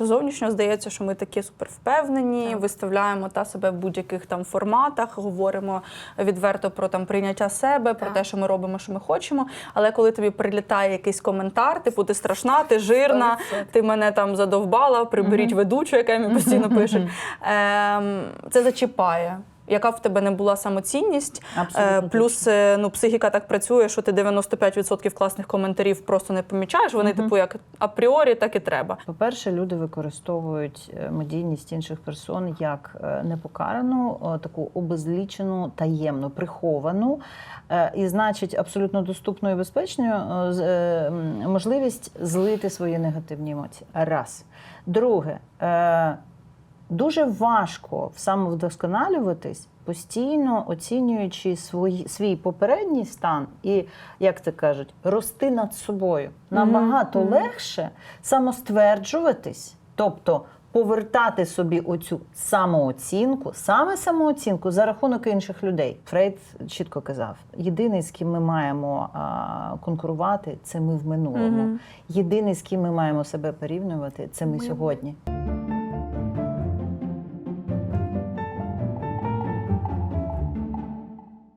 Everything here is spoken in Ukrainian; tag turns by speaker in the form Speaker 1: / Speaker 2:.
Speaker 1: Зовнішньо здається, що ми такі супервпевнені, виставляємо та себе в будь-яких там форматах, говоримо відверто про там прийняття себе, про
Speaker 2: Так.
Speaker 1: те, що ми робимо, що ми хочемо. Але коли тобі прилітає якийсь коментар, типу ти страшна, ти жирна, ти мене там задовбала, приберіть ведучу, яка мені постійно пише. Ем, це зачіпає. Яка в тебе не була самоцінність,
Speaker 3: Абсолютно
Speaker 1: Е, плюс е, ну, психіка так працює, що ти 95% класних коментарів просто не помічаєш. Вони, типу, як апріорі, так і треба.
Speaker 3: По-перше, люди використовують е, медійність інших персон як непокарану, таку обезлічену, таємну, приховану і, значить, абсолютно доступною і безпечною можливість злити свої негативні емоції. Раз. Друге, дуже важко самовдосконалюватись, постійно оцінюючи свої, свій попередній стан і, як це кажуть, рости над собою. Набагато легше самостверджуватись, тобто повертати собі оцю самооцінку, саме самооцінку за рахунок інших людей. Фрейд чітко казав: єдиний, з ким ми маємо а, конкурувати, це ми в минулому. Єдиний, з ким ми маємо себе порівнювати, це ми сьогодні.